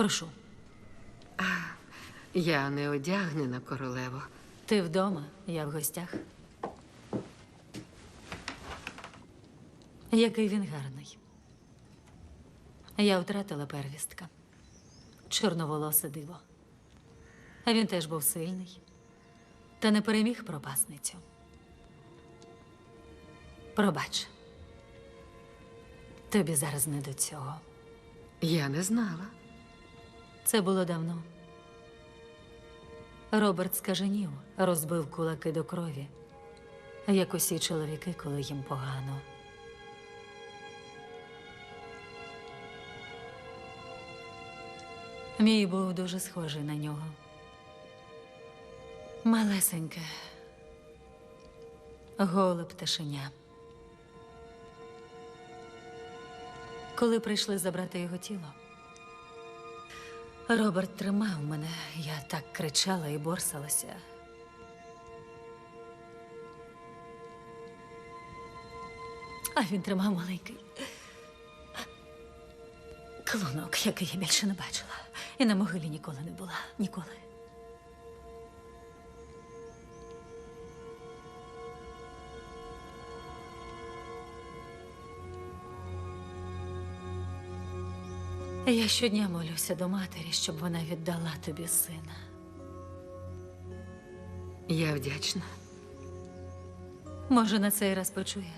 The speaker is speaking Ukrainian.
Прошу, Я не одягнена королево. ти вдома, я в гостях. Який він гарний. Я втратила первістка. Чорноволосе диво. А він теж був сильний. Та не переміг пропасницю. Пробач. Тобі зараз не до цього. Я не знала. Це було давно. Роберт скаженів, розбив кулаки до крові, як усі чоловіки, коли їм погано. Мій був дуже схожий на нього. Малесеньке, голе пташеня. Коли прийшли забрати його тіло, Роберт тримав мене, я так кричала і борсалася. А він тримав маленький клунок, який я більше не бачила. І на могилі ніколи не була. Ніколи. Я щодня молюся до матері, щоб вона віддала тобі сина. Я вдячна. Може, на цей раз почує.